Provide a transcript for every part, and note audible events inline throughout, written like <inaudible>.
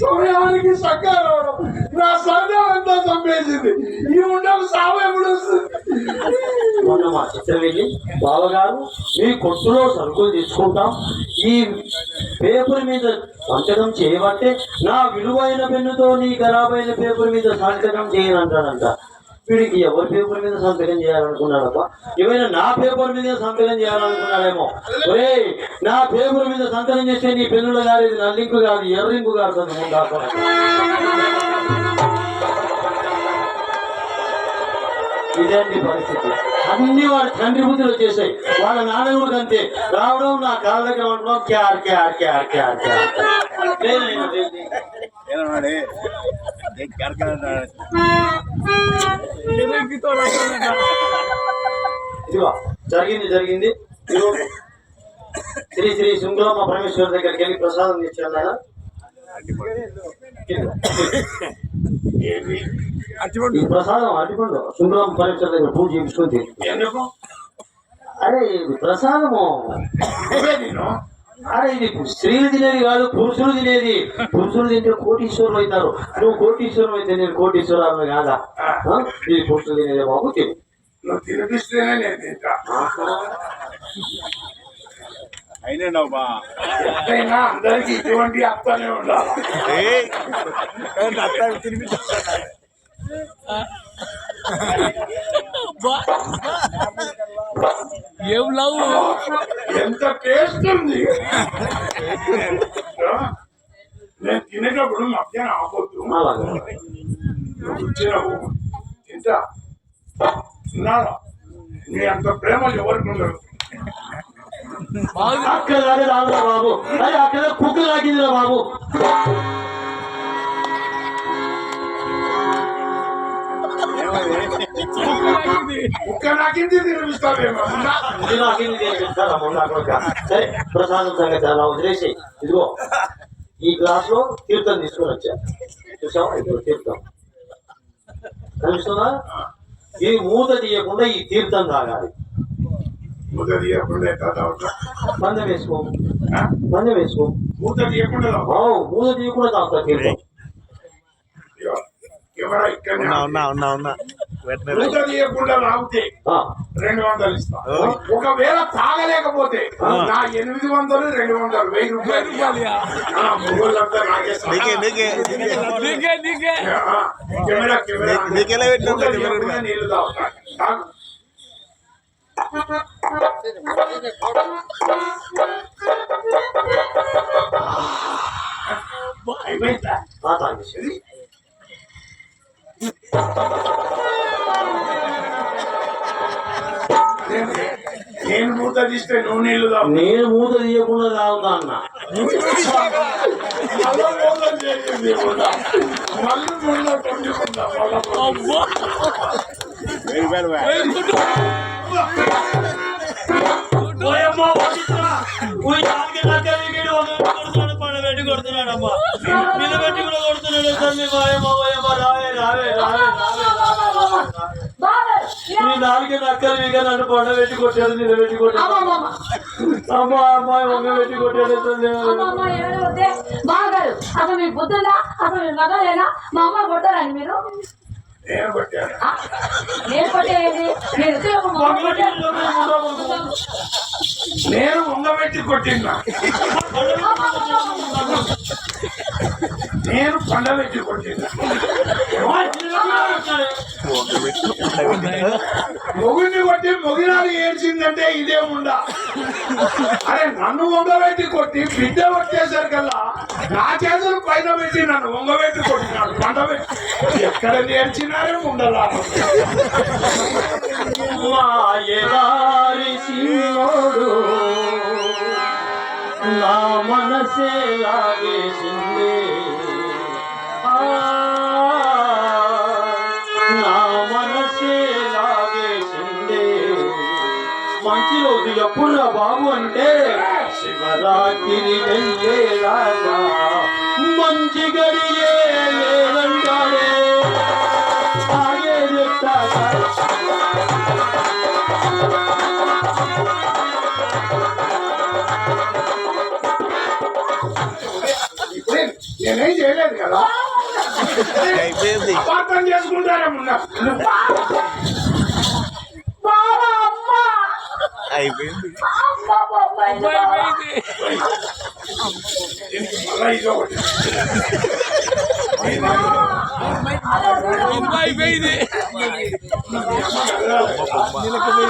సమయానికి సకాలం నా సర్దం అంతా చంపేసింది. ఈ ఉండకు సావు ఎప్పుడు వస్తుంది మొన్న మా చిత్రం వెళ్ళి బావగారు మీ కొట్టులో సరుకులు తీసుకుంటాం. ఈ పేపర్ మీద సంతకం చేయబట్టే నా విలువైన పెన్నుతో నీ ఖరాబైన పేపర్ మీద సంతకం చేయనంటాడంట వీడికి ఎవరి పేపర్ మీద సంతకం చేయాలనుకున్నాడప్ప ఏమైనా నా పేపర్ మీద సంతకం చేయాలనుకున్నాడేమో ఒరే నా పేపర్ మీద సంతకం చేస్తే నీ పెన్నులు కాదు ఇది నల్లింపు కాదు ఎర్రింపు కాదు కాకుండా ఇదండి పరిస్థితి? అన్ని వాడి తండ్రి బుద్ధులు వచ్చేసాయి. వాళ్ళ నాన్న కూడా అంతే. రావడం నా కాళ్ళ దగ్గర ఉండడం క్యార్ క్యార్ క్యార్ క్యార్ ఇదిగో జరిగింది జరిగింది. శ్రీ శ్రీ శృంగరామ పరమేశ్వర దగ్గరికి వెళ్ళి ప్రసాదం తెచ్చాను ఈ ప్రసాదం శృంగరామ పరమేశ్వర దగ్గర పూజ చేయించుకొని ఎందుకు? అరే ఇది ప్రసాదము. అరే ఇది స్త్రీలు తినేది కాదు పురుషులు తినేది. పురుషులు తింటే కోటీశ్వరులు అవుతారు. నువ్వు కోటీశ్వరం అయితే నేను కోటీశ్వరాలు కాదా? ఇది పురుషులు తినేదే బాబు తిని నువ్వు తినిపిస్తేనే నేను తింటా. అయినా నవ్వు బా. ఎంతైనా అందరికి ఇటువంటి అత్తనే ఉండాలి ఏం? లవ్? ఎంత టేస్ట్ ఉంది. నేను తినేటప్పుడు మధ్యాహ్నం ఆపొద్దు. తింటా. నీ అంత ప్రేమ ఎవరికి ఉండదు అక్కడ దాకా రాదురా బాబు. అరే అక్కడ కుక్క తాకిందిరా బాబు ప్రసాదం సంగతి అలా వదిలేసి ఇదిగో ఈ గ్లాస్లో తీర్థం తీసుకొని వచ్చా. చూసావా? ఇదిగో తీర్థం. కనిపిస్తుందా? ఈ మూత తీయకుండా ఈ తీర్థం తాగాలి. మూత తీయకుండా వేసుకో వేసుకో మూత మూత తాగుతా తీర్థం ఉన్నా ఉంది. ఉన్నా ఉన్నా ఉన్నా వెంటనే మూత తీయకుండా తాగితే ఆ, రెండు వందలు ఇస్తా. ఒకవేళ తాగలేకపోతే. నా ఎనిమిది వందలు రెండు వందలు వెయ్యి రూపాయలు ఇవ్వాలి. నీకెలా నీళ్ళు తాగుతా నేను- మూత తీస్తే నువ్వు తాగు. నేను మూత తీయకుండా తాగుతా అన్నా. <laughs> మళ్ళా మూత చేసింది మూత. మళ్ళీ మూత కొంచుకుంటా మళ్ళా మూత. అబ్బా వెయ్యి రూపాయలు వా. ఓయమ్మ, ఓడిస్తా. ఓయ్ నాలుగే నక్కలు వీడు ఒక కొడుతున్నాడు, పడబెట్టి కొడుతున్నాడమ్మా. నిలబెట్టి కూడా కొడుతున్నాడు. తల్లి మాయమ్మ, ఓయమ్మ, రావే, రావే, రావే, రావే, ఈ నాలుగే నక్కలు వీగ నన్ను పండబెట్టి కొట్టాడు నిలబెట్టి కొట్టాడు అమ్మా అమ్మాయి ఒంగ పెట్టి కొట్టాడు బాగారు. అసలు మీ బుద్ధుందా? అసలు మీ మగలేనా మా అమ్మ కొట్టారండి మీరు. నేను కొట్టాను. ఆ, నేను కొట్టేది మా ఉంగబెట్టి కొట్టినా. నేను పండ పెట్టి మొగుడిని కొట్టి మొగినాడు ఏడ్చిందంటే ఇదే ఉండా. అరే నన్ను వంగబెట్టి కొట్టి బిడ్డ వచ్చేసరికల్లా నా చేతులు పైన పెట్టి నన్ను వంగబెట్టి కొట్టినాడు పండబెట్టి ఎక్కడ నేర్చినారే ఉండలా నా మనసే లాగేసింది నా మనసే లాగేసింది మంచి రోజు ఎప్పుడు బాబు అంటే శివరాత్రి వెళ్ళేలాగా మంచి గడియే కదా? అయిపోయింది అపార్థం చేసుకుంటారేమన్నా అయిపోయింది అయిపోయింది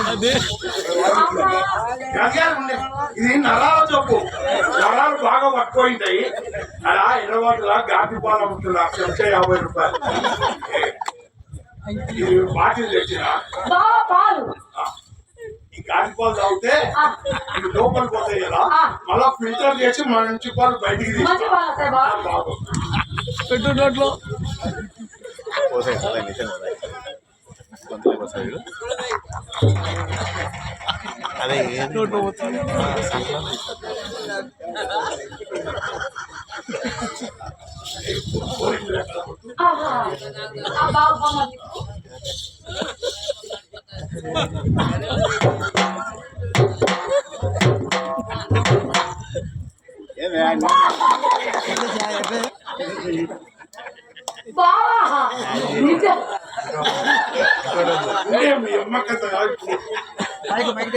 అదే. ఇది నరాల జబ్బు. నరాలు బాగా పట్టుకుంటాయి అలా ఎడవాటులా గాంధీ పాలు అమ్ముతున్నా చెంచా యాభై రూపాయలు. ఇది బాటిల్ తెచ్చిన? ఈ గాంధీ పాలు తాగితే ఇది లోపలికి పోతాయి కదా. మళ్ళా ఫిల్టర్ చేసి మన నుంచి పాలు బయటికి మంచి పాలు బాగు. పెట్టు నోట్లో. అదే నోట్ పోతుంది బాబు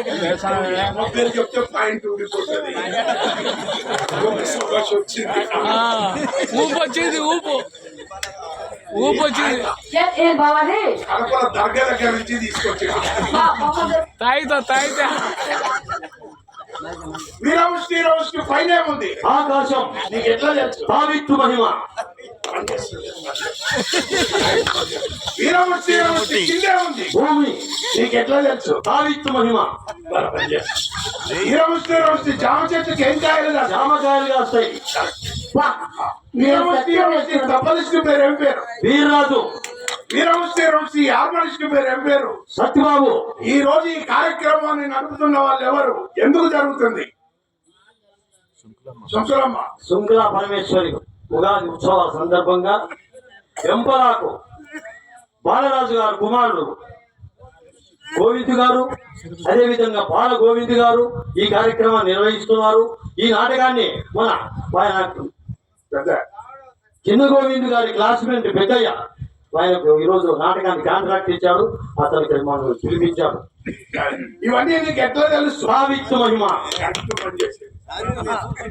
ఇద్దరు చెప్తే ఊపు వచ్చింది ఊపు. ఊపు వచ్చింది. కడపల దగ్గర దగ్గర నుంచి తీసుకొచ్చింది తాయితో తాయితో శ్రీరాముడు శ్రీరాముడు పైన ఉంది. ఆకాశం నీకు ఎట్లా తెలుసు? భావిత్తు మహిమ. భూమి నీకు ఎట్లా తెలుసు? భావిత్తు మహిమ. వీరము శ్రీరాముకి జామ చెట్టుకి ఏం కాయలు కాదు? జామకాయలుగా వస్తాయి. శ్రీరాముకి తప్పలిష్టి పేరు ఏం పేరు? వీర్రాజు. ఆర్మనిష్టి పేరు ఏం పేరు? సత్యబాబు. ఈ రోజు ఈ కార్యక్రమాన్ని నడుపుతున్న వాళ్ళు ఎవరు? ఎందుకు జరుగుతుంది? శంకులమ్మ శృంఖలా పరమేశ్వరి. ఉగాది ఉత్సవాల సందర్భంగా వెంపలాకు బాలరాజు గారు కుమారుడు గోవింద్ గారు అదేవిధంగా బాల గోవింద్ గారు ఈ కార్యక్రమాన్ని నిర్వహిస్తున్నారు. ఈ నాటకాన్ని మన ఆయన చిన్న గోవింద్ గారి క్లాస్మేట్ పెద్దయ్య ఆయనకు ఈరోజు నాటకాన్ని కాంట్రాక్ట్ ఇచ్చాడు. అతనికి మనం పిలిపించాడు ఇవన్నీ నీకు ఎట్లా తెలుసు? స్వావిత్య మహిమ.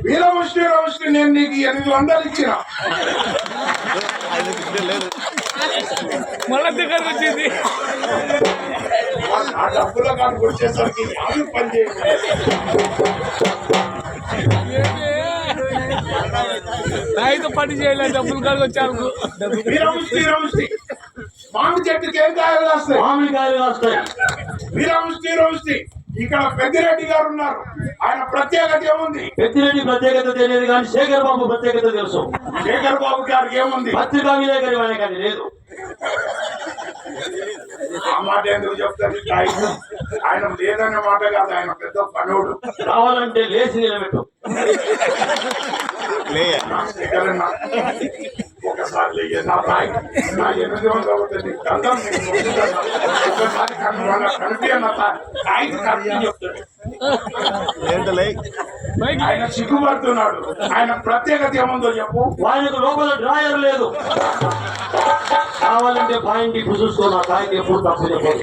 వీరవృష్ణి నేను నీకు ఎనిమిది వందలు ఇచ్చిన. మళ్ళీ వచ్చింది. ఆ డబ్బుల కాడికి వచ్చేసరికి అవి పని పని చేయలేదు డబ్బులు కాడికి వచ్చాను మామిడి చెట్టుకి ఏం కాయలు వస్తాయి మామిడి కాయలు వస్తాయి వీరము శ్రీరాముకి ఇక్కడ పెద్దిరెడ్డి గారు ఉన్నారు. ఆయన ప్రత్యేకత ఏముంది? పెద్దిరెడ్డి ప్రత్యేకత తెలియదు కానీ శేఖర్ బాబు ప్రత్యేకత తెలుసు. శేఖర్ బాబు గారికి ఏముంది? పత్రికా విలేకరి ఆయనకి అది లేదు. ఆ మాట ఎందుకు చెప్తాను ఆయన. ఆయన లేదనే మాట కాదు ఆయన పెద్ద పనుడు. కావాలంటే లేచి నిలబెట్టు. ఒకసారి నా నాయన నా ఎనిమిది వందల ఆయన సిగ్గుపడుతున్నాడు. ఆయన ప్రత్యేకత ఏముందో చెప్పు. ఆయనకు లోపల డ్రాయర్ లేదు. కావాలంటే బాయిని ఇప్పుడు నా బాయిని ఎప్పుడు తప్పు చెప్పదు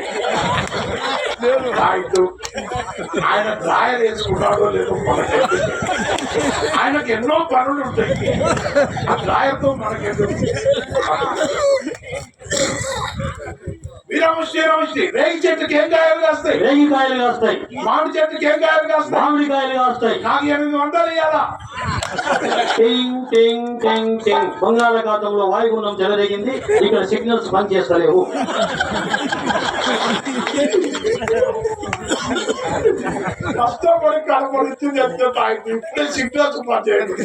ఆయన డ్రాయర్ వేసుకున్నాడో లేదో ఆయనకు ఎన్నో పనులు ఉంటాయి. ఆ డ్రాయర్తో మనకెందుకు? వీరము శ్రీరామశ్రీ రేగి చెట్టుకి ఏం కాయలు కాస్తాయి? రేగికాయలు కాస్తాయి. మామిడి చెట్టుకి ఏం కాయలు కాస్తాయి? మామిడికాయలు కాస్తాయి. నాకు ఎనిమిది వందలు ఇవ్వాలా టింగ్ టింగ్ టింగ్ టింగ్. బంగాళాఖాతంలో వాయుగుండం చెలరేగింది. ఇక్కడ సిగ్నల్స్ పనిచేస్తలేవు. కష్టపడి కనపడుతూ చెప్తే తాగి ఇప్పుడే సిగ్నల్స్ పట్టేది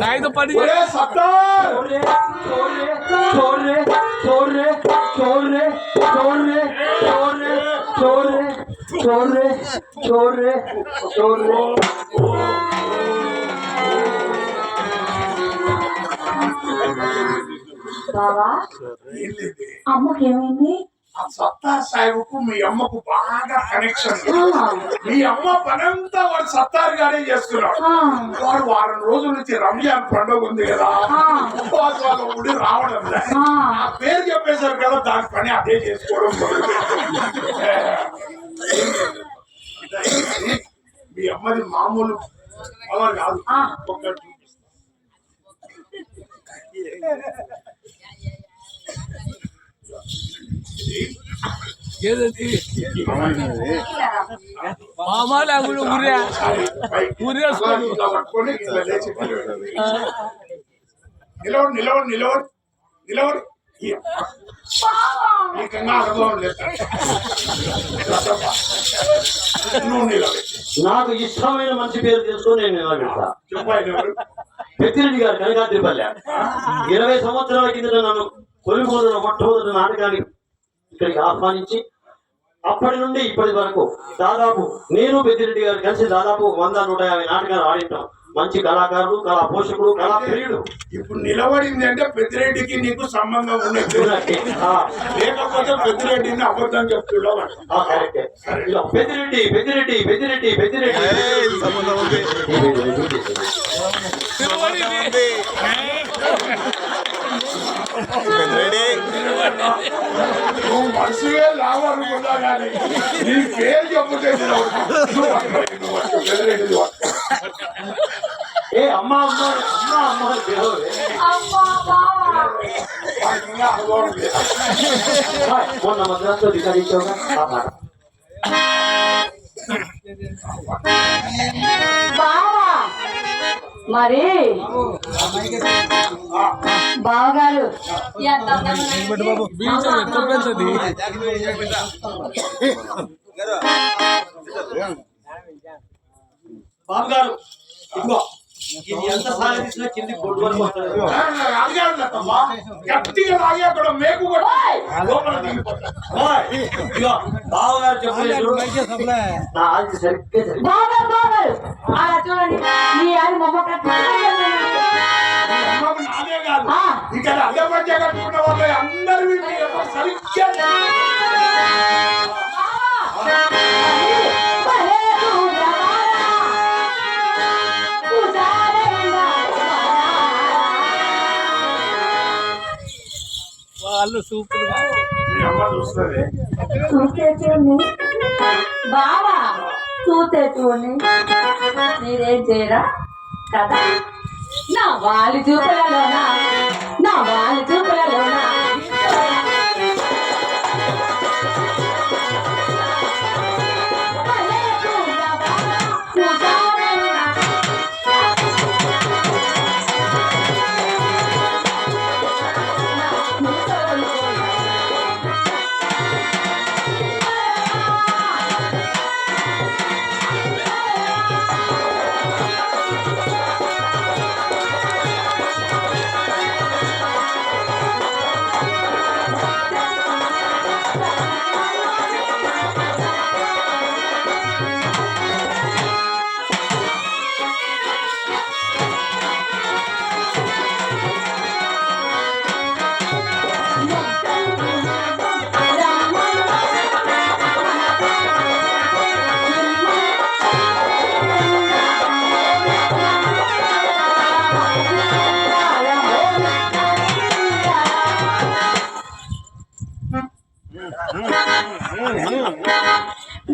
తాగితో పని సత్తా చోరే చోరే చోరే బాబా అమ్మకేమైంది ఆ సత్తార్ సాహెబ్కు మీ అమ్మకు బాగా కనెక్షన్ మీ అమ్మ పనంతా వాడు సత్తార్ గానే చేస్తున్నాడు వాడు వారం రోజుల నుంచి రంజాన్ పండుగ ఉంది కదా. ఉపవాసాలు ఉండి రావడం. ఆ. పేరు చెప్పేశారు కదా దాని పని అదే చేసుకోవడం. మీ అమ్మది మామూలు అలా కాదు. ఏదది మామా లేకుండా ఊరే ఊరేసుకోడు. నిలవడు నిలవడు నిలవడు నిలవడు ఈ నాకు ఇష్టమైన మంచి పేరు తెలుసుకొని నేను నిలబెడతా. పెద్దిరెడ్డి గారు కనకాద్రిపల్లె. ఇరవై సంవత్సరాల కిందట నన్ను కొలుగోలులో మొట్టమొదటి నాటకానికి ఇక్కడికి ఆహ్వానించి అప్పటి నుండి ఇప్పటి వరకు దాదాపు నేను పెద్దిరెడ్డి గారు కలిసి దాదాపు వంద నూట యాభై నాటకాలు ఆడింటాం. మంచి కళాకారుడు కళా పోషకుడు కళా ప్రియుడు ఇప్పుడు నిలబడింది అంటే పెద్దిరెడ్డికి నీకు సంబంధం ఉన్నట్టు ఆ, లేకపోతే పెద్దిరెడ్డిని అబద్ధం చెప్తున్నావు ఇదిగో పెద్దిరెడ్డి పెద్దిరెడ్డి పెద్దిరెడ్డి పెద్దిరెడ్డి నువ్వు మనసువే లావనుకున్నా కానీ నీ పేరు చెప్పుతే నిలబడు. నువ్వు పట్టుకో, నువ్వు పట్టుకో, పెద్దిరెడ్డిది పట్టుకో. ఏ అమ్మ అమ్మ అమ్మ అమ్మ అని పిలవవే. అమ్మా బావా వాడికి ఇంకా అనుభవం లేదు. హాయ్, మొన్న మద్రాసులో రికార్డించావుగా ఆ పాట బావా మరి బావగారు. బాబు గారు ఇదిగో ఇది ఎంత సారి తీసినా కింది బొడ్డు వరకు. గట్టిగా లాగి అక్కడ మేకు కూడా లోపల దిగిపోతాడు. ఓయ్, ఇదిగో బాబు గారు చెప్పలేదు సరిగ్గా సరి బావగారు బావగారు. అలా చూడండి మీ ఆయన మొమ్మ అమ్మకు నాదే కాదు. ఆ. ఇక్కడ అద్దె పంచ కట్టుకున్న వాళ్ళు అందరూ సరిగ్గా వాళ్ళు సూపర్గా చూసేటోని మీరేం చేయరా? కదా? నా వాలి చూపులలోనా? నా వాలి చూపులలోనా?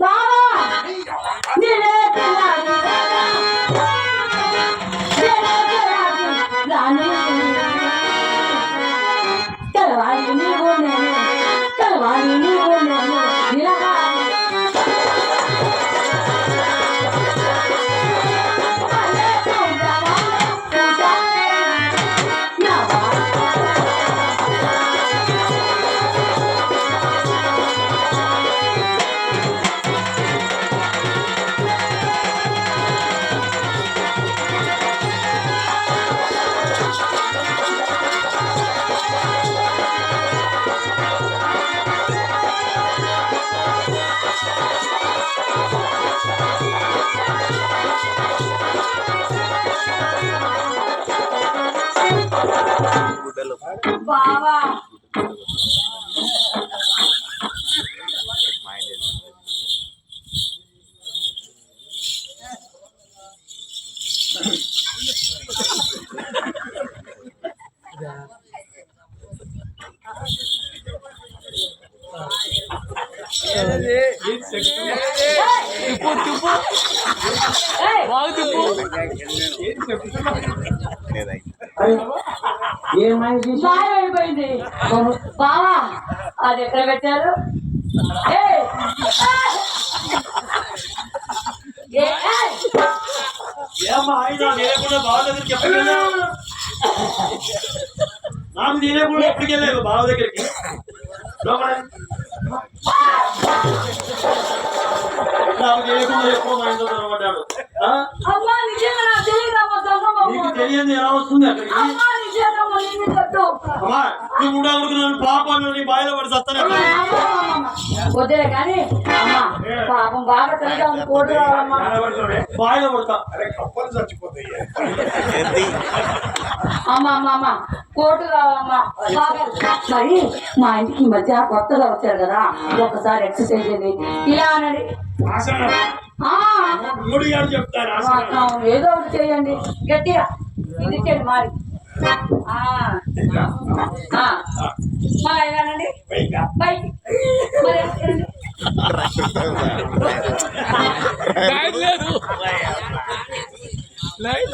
బావా నేనే నేనేకుండా బావ దగ్గరికి ఎప్పుడు వెళ్ళావు? నాకు నేనేకుండా ఎప్పటికి వెళ్ళావు బావ దగ్గరికి. నాకు తెలియంది ఎలా వస్తుంది అక్కడికి? అమ్మా నువ్వు ఉండకూడదు నన్ను పాపాలు నీ బాయిలో పడి అమ్మా పాపం బాగా తెలుసా ఉంది కోటి రావాలమ్మా. కనబడుతుంది. బాయిలో పడతా అరే కప్పలు చచ్చిపోతాయి. ఏంది? అమ్మ అమ్మ అమ్మ. కోటు కావాలమ్మా మరి మా ఇంటికి మధ్య కొత్తగా వచ్చారు కదా ఒక్కసారి ఎక్సర్సైజ్ చేయండి. ఇలా అనండి. ఏదో ఒకటి చేయండి. గట్టిగా. ఇది చేయండి మరి ఆ, ఆ. మరి మరి ఎలా? లైట్ లేదు.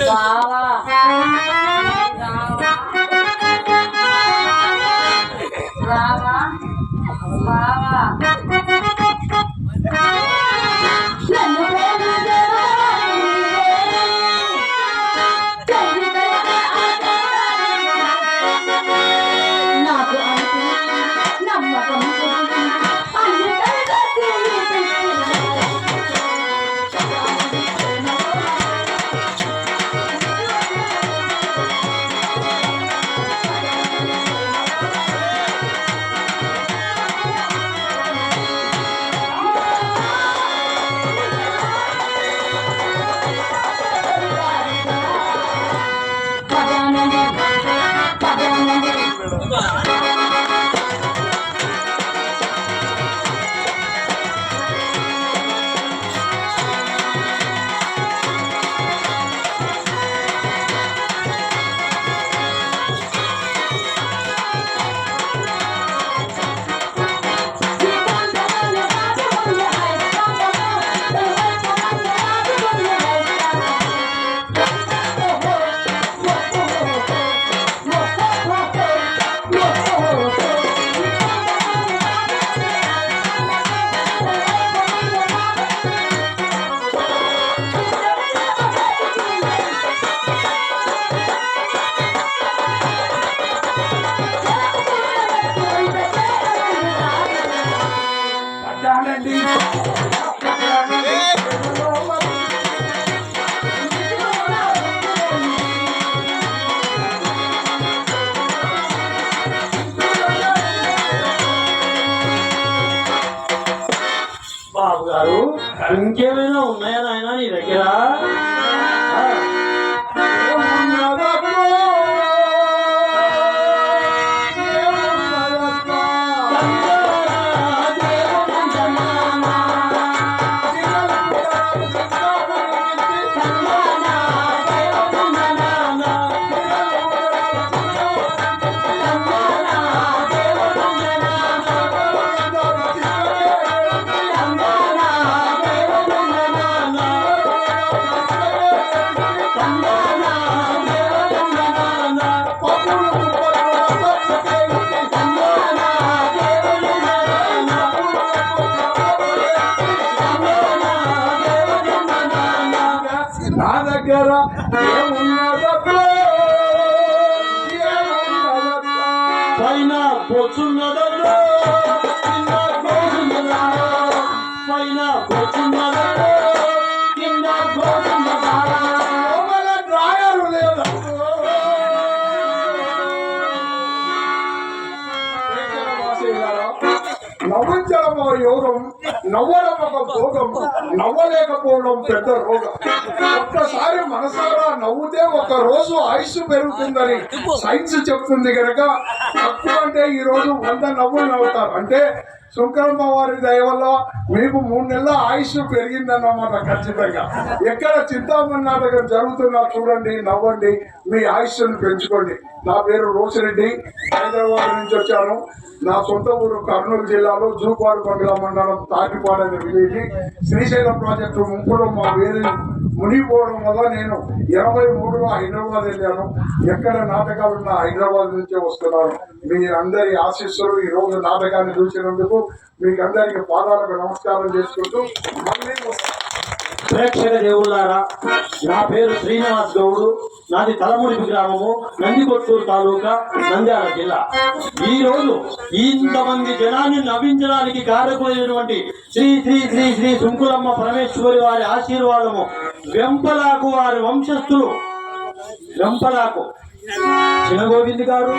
పైన పొచ్చున్నదల్లో కింద కోసున్నదా నవ్వడం ఒక భోగం నవ్వలేకపోవడం పెద్ద రోగం. ఒక్కసారి మనసారా నవ్వుతే ఒక రోజు ఆయుష్ పెరుగుతుందని సైన్స్ చెప్తుంది కనుక తక్కువ అంటే ఈ రోజు వంద నవ్వులు నవ్వుతారు. అంటే శుక్రమ్మ వారి దయవల్ల మీకు మూడు నెలల ఆయుష్ పెరిగిందన్నమాట ఖచ్చితంగా. ఎక్కడ చింతామణి నాటకం జరుగుతున్నా చూడండి నవ్వండి మీ ఆయుష్ను పెంచుకోండి. నా పేరు రోసిరెడ్డి హైదరాబాద్ నుంచి వచ్చాను. నా సొంత ఊరు కర్నూలు జిల్లాలో జూపాడు మండల మండలం తాటిపాడు అనే విలేజ్. శ్రీశైలం ప్రాజెక్టు ముంపులో మా వేరే మునిగిపోవడం వల్ల నేను ఇరవై మూడులో హైదరాబాద్ వెళ్ళాను. ఎక్కడ నాటకాలు ఉన్నా హైదరాబాద్ నుంచే వస్తున్నాను. మీ అందరి ఆశీస్సులు ఈ రోజు నాటకాన్ని చూసినందుకు మీకు అందరికి పాదాలకు నమస్కారం చేసుకుంటూ మళ్ళీ ప్రేక్షక దేవుళ్ళారా నా పేరు శ్రీనివాస్ గౌడు నాది తలముడి గ్రామము నందికొట్టూరు తాలూకా నంద్యాల జిల్లా. ఈ రోజు ఇంతమంది జనాన్ని నవ్వించడానికి కారకులైనటువంటి శ్రీ శ్రీ శ్రీ శ్రీ సుంకులమ్మ పరమేశ్వరి వారి ఆశీర్వాదము వెంపలాకు వారి వంశస్థులు. వెంపలాకు. చినగోవింద్ గారు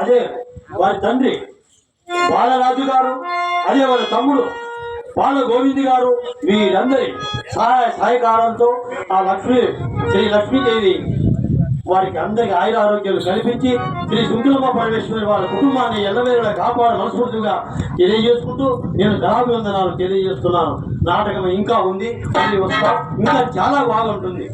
అదే వారి తండ్రి బాలరాజు గారు అదే వాళ్ళ తమ్ముడు? బాల గోవింద్ గారు వీరందరి సహాయ సహకారంతో ఆ లక్ష్మీ శ్రీ లక్ష్మీదేవి వారికి అందరికి ఆయుర ఆరోగ్యాలు కల్పించి శ్రీ శుంకులమ్మ పరమేశ్వరి వాళ్ళ కుటుంబాన్ని ఎల్లవేళ కాపాడ మనస్ఫూర్తిగా తెలియజేసుకుంటూ నేను దళాభివందనాలు తెలియజేస్తున్నాను. నాటకం ఇంకా ఉంది మళ్ళీ వస్తా. ఇంకా చాలా బాగుంటుంది.